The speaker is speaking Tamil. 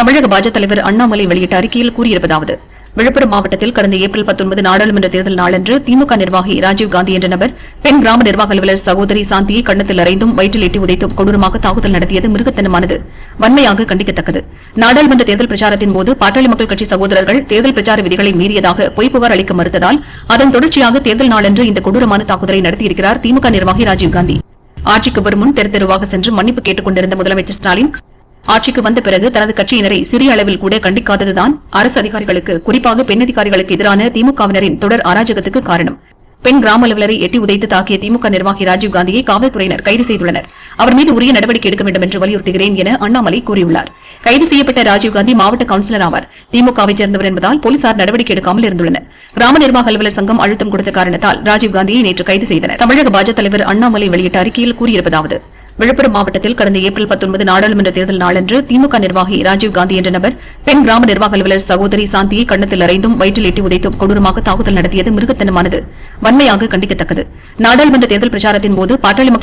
தமிழக பாஜக தலைவர் அண்ணாமலை வெளியிட்ட அறிக்கையில் கூறியிருப்பதாவது விழுப்புரம் மாவட்டத்தில் கடந்த ஏப்ரல் 19 நாடாளுமன்ற தேர்தல் நாளன்று திமுக நிர்வாகி ராஜீவ் காந்தி என்ற நபர் பெண் கிராம நிர்வாக அலுவலர் சகோதரி சாந்தியை கண்ணத்தில் அறைந்தும் வயிற்றில் எட்டி உதைத்தும் கொடூரமாக தாக்குதல் நடத்தியது மிருகத்தனமானது. வன்மையாக கண்டிக்கத்தக்கது. நாடாளுமன்ற தேர்தல் பிரச்சாரத்தின் போது பாட்டாளி மக்கள் கட்சி சகோதரர்கள் தேர்தல் பிரச்சார விதிகளை மீறியதாக பொய் புகார் அளிக்க மறுத்ததால் அதன் தொடர்ச்சியாக தேர்தல் நாளன்று இந்த கொடூரமான தாக்குதலை நடத்தியிருக்கிறார் திமுக நிர்வாகி ராஜீவ்காந்தி ஆட்சிக்கு வரும் முன் தெரு தெருவாக சென்று மன்னிப்பு கேட்டுக் கொண்டிருந்த முதலமைச்சர் ஸ்டாலின் ஆட்சிக்கு வந்த பிறகு தனது கட்சியினரை சிறிய அளவில் கூட கண்டிக்காததுதான் அரசு அதிகாரிகளுக்கு குறிப்பாக பெண் அதிகாரிகளுக்கு எதிரான திமுகவினரின் தொடர் அராஜகத்துக்கு காரணம். பெண் கிராம அலுவலரை எட்டி உதைத்து தாக்கிய திமுக நிர்வாகி ராஜீவ் காந்தியை காவல்துறையினர் கைது செய்துள்ளனர். அவர் மீது உரிய நடவடிக்கை எடுக்க வேண்டும் என்று வலியுறுத்துகிறேன் என அண்ணாமலை கூறியுள்ளார். கைது செய்யப்பட்ட ராஜீவ் காந்தி மாவட்ட கவுன்சிலர் ஆவார். திமுகவை சேர்ந்தவர் என்பதால் போலீசார் நடவடிக்கை எடுக்காமல் இருந்துள்ளனர். கிராம நிர்வாக அலுவலர் சங்கம் அழுத்தம் கொடுத்த காரணத்தால் ராஜீவ் காந்தியை நேற்று கைது செய்தனர். தமிழக பாஜக தலைவர் அண்ணாமலை வெளியிட்ட அறிக்கையில் கூறியிருப்பதாவது விழுப்புரம் மாவட்டத்தில் கடந்த ஏப்ரல் 19 நாடாளுமன்ற தேர்தல் நாளன்று திமுக நிர்வாகி ராஜீவ் காந்தி என்ற நபர் பெண் கிராம நிர்வாக அலுவலர் சகோதரி சாந்தியை கண்ணத்தில் அறைந்தும் வயிற்றில் எட்டி உதைத்தும் கொடூரமாக தாக்குதல் நடத்தியது மிருகத்தனமானது. வன்மையாக கண்டிக்கத்தக்கது. நாடாளுமன்ற தேர்தல் பிரச்சாரத்தின் போது பாட்டாளி